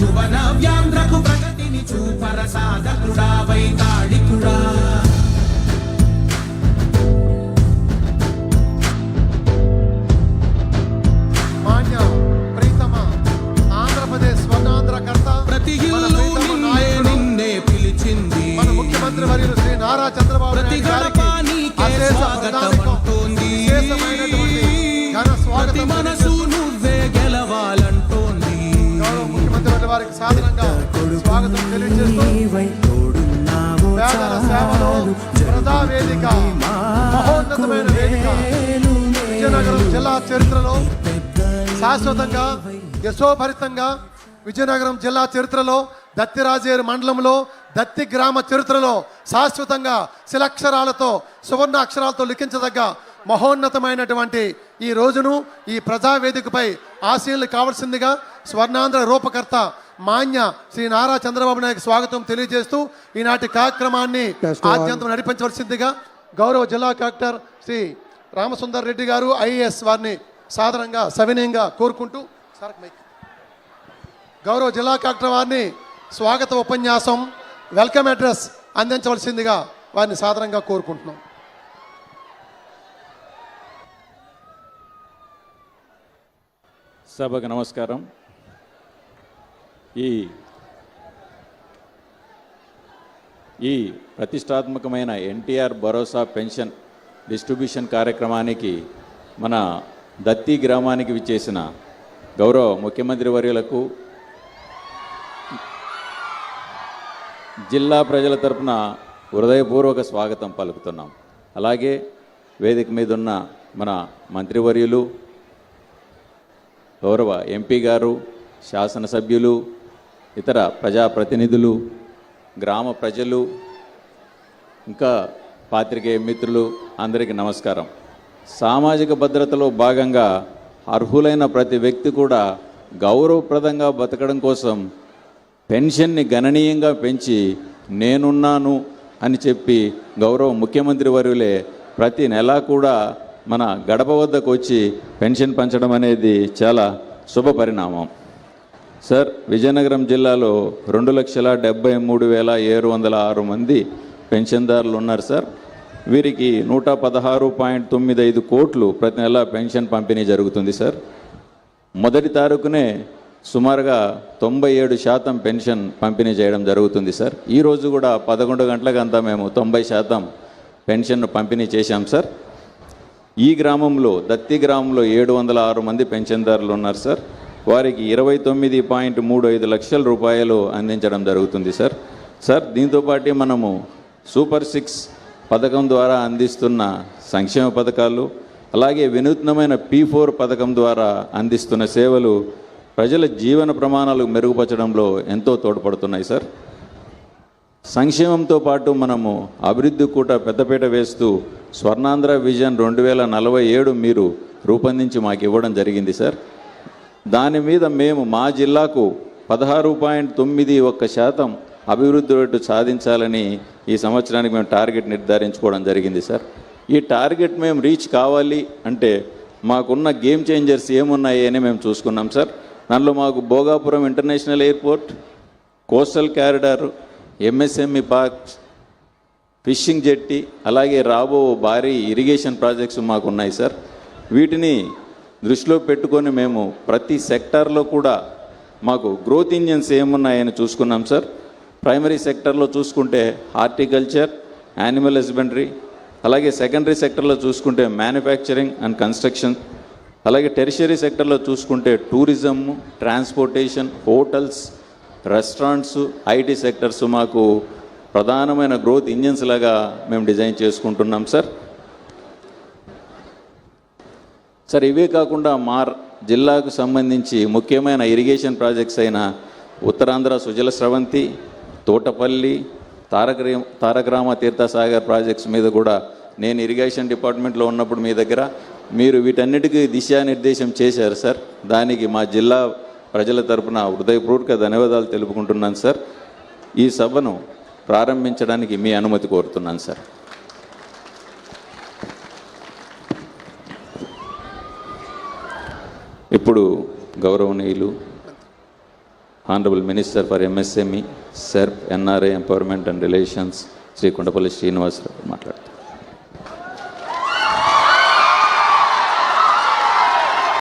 యువన వ్యాంధ్రకు ప్రగతిని చూపర సాధకుడా వైతాళికుడా పిలిచింది. మన ముఖ్యమంత్రి వర్యులు శ్రీ నారా చంద్రబాబు నాయుడు గారికి స్వాగతం తెలియజేస్తూ పేదల సేవలో ప్రజా వేదిక మహోన్నతమైన వేదిక. విజయనగరం జిల్లా చరిత్రలో శాశ్వతంగా యశోభరితంగా విజయనగరం జిల్లా చరిత్రలో దత్తిరాజేరు మండలంలో దత్తి గ్రామ చరిత్రలో శాశ్వతంగా శిలక్షరాలతో సువర్ణ అక్షరాలతో లిఖించదగ్గ మహోన్నతమైనటువంటి ఈ రోజును ఈ ప్రజావేదికపై ఆశీనులు కావాల్సిందిగా స్వర్ణాంధ్ర రూపకర్త మాన్య శ్రీ నారా చంద్రబాబు నాయుడు స్వాగతం తెలియజేస్తూ ఈనాటి కార్యక్రమాన్ని ఆద్యంతం నడిపించవలసిందిగా గౌరవ జిల్లా కలెక్టర్ శ్రీ రామసుందర్ రెడ్డి గారు ఐఏఎస్ వారిని సాధారణంగా సవినయంగా కోరుకుంటూ సార్ మైక్ గౌరవ జిల్లా కలెక్టర్ వారిని స్వాగత ఉపన్యాసం వెల్కమ్ అడ్రస్ అందించవలసిందిగా వారిని సాధారణంగా కోరుకుంటున్నాం. సభకు నమస్కారం. ఈ ఈ ప్రతిష్టాత్మకమైన ఎన్టీఆర్ భరోసా పెన్షన్ డిస్ట్రిబ్యూషన్ కార్యక్రమానికి మన దత్తి గ్రామానికి విచ్చేసిన గౌరవ ముఖ్యమంత్రి వర్యులకు జిల్లా ప్రజల తరపున హృదయపూర్వక స్వాగతం పలుకుతున్నాం. అలాగే వేదిక మీద ఉన్న మన మంత్రివర్యులు గౌరవ ఎంపీ గారు శాసనసభ్యులు ఇతర ప్రజాప్రతినిధులు గ్రామ ప్రజలు ఇంకా పాత్రికేయ మిత్రులు అందరికీ నమస్కారం. సామాజిక భద్రతలో భాగంగా అర్హులైన ప్రతి వ్యక్తి కూడా గౌరవప్రదంగా బతకడం కోసం పెన్షన్ని గణనీయంగా పెంచి నేనున్నాను అని చెప్పి గౌరవ ముఖ్యమంత్రి వర్యులే ప్రతి నెలా కూడా మన గడప వద్దకు వచ్చి పెన్షన్ పంచడం అనేది చాలా శుభ పరిణామం సార్ విజయనగరం జిల్లాలో రెండు లక్షల డెబ్బై మూడు వేల ఏడు వందల ఆరు మంది పెన్షన్దారులు ఉన్నారు సార్. వీరికి నూట పదహారు పాయింట్ తొమ్మిది ఐదు కోట్లు ప్రతి నెల పెన్షన్ పంపిణీ జరుగుతుంది సార్. మొదటి తారీఖునే సుమారుగా తొంభై ఏడు శాతం పెన్షన్ పంపిణీ చేయడం జరుగుతుంది సార్. ఈరోజు కూడా పదకొండు గంటలకంతా మేము తొంభై శాతం పెన్షన్ను పంపిణీ చేశాం సార్. ఈ గ్రామంలో దత్తి గ్రామంలో ఏడు వందల ఆరు మంది పెన్షన్దారులు ఉన్నారు సార్. వారికి ఇరవై తొమ్మిది పాయింట్ మూడు ఐదు లక్షల రూపాయలు అందించడం జరుగుతుంది సార్. సార్ దీంతోపాటు మనము సూపర్ సిక్స్ పథకం ద్వారా అందిస్తున్న సంక్షేమ పథకాలు అలాగే వినూత్నమైన పీ ఫోర్ పథకం ద్వారా అందిస్తున్న సేవలు ప్రజల జీవన ప్రమాణాలు మెరుగుపరచడంలో ఎంతో తోడ్పడుతున్నాయి సార్. సంక్షేమంతో పాటు మనము అభివృద్ధి కూట పెద్దపీట వేస్తూ స్వర్ణాంధ్ర విజన్ రెండు వేల నలభై ఏడు మీరు రూపొందించి మాకు ఇవ్వడం జరిగింది సార్. దాని మీద మేము మా జిల్లాకు పదహారు పాయింట్ తొమ్మిది ఒక్క శాతం అభివృద్ధి రేటు సాధించాలని ఈ సంవత్సరానికి మేము టార్గెట్ నిర్ధారించుకోవడం జరిగింది సార్. ఈ టార్గెట్ మేము రీచ్ కావాలి అంటే మాకున్న గేమ్ చేంజర్స్ ఏమున్నాయి అని మేము చూసుకున్నాం సార్. దానిలో మాకు Bhogapuram international airport coastal corridor MSME parks fishing jetty అలాగే రాబో భారీ ఇరిగేషన్ ప్రాజెక్ట్స్ మాకు ఉన్నాయి సార్. వీటిని దృష్టిలో పెట్టుకొని మేము ప్రతి సెక్టార్లో కూడా మాకు గ్రోత్ ఇంజన్స్ ఏమున్నాయని చూసుకున్నాం సార్ ప్రైమరీ సెక్టర్లో చూసుకుంటే హార్టికల్చర్ యానిమల్ హస్బెండరీ అలాగే సెకండరీ సెక్టర్లో చూసుకుంటే మ్యానుఫ్యాక్చరింగ్ అండ్ కన్స్ట్రక్షన్ అలాగే టెరిషరీ సెక్టర్లో చూసుకుంటే tourism transportation hotels restaurants IT sectors మాకు ప్రధానమైన గ్రోత్ ఇంజిన్స్ లాగా మేము డిజైన్ చేసుకుంటున్నాం సార్ సార్ ఇవే కాకుండా మార్ జిల్లాకు సంబంధించి ముఖ్యమైన ఇరిగేషన్ ప్రాజెక్ట్స్ అయిన ఉత్తరాంధ్ర సుజల స్రవంతి తోటపల్లి తారక తారకరామ తీర్థసాగర్ ప్రాజెక్ట్స్ మీద కూడా నేను ఇరిగేషన్ డిపార్ట్మెంట్లో ఉన్నప్పుడు మీ దగ్గర మీరు వీటన్నిటికీ దిశానిర్దేశం చేశారు సార్. దానికి మా జిల్లా ప్రజల తరపున హృదయపూర్వక ధన్యవాదాలు తెలుపుకుంటున్నాను సార్. ఈ సభను ప్రారంభించడానికి మీ అనుమతి కోరుతున్నాను సార్. ఇప్పుడు గౌరవనీయులు honourable minister for MSME SERP NRI empowerment and relations Shri Kondapalli Srinivasarao మాట్లాడతారు.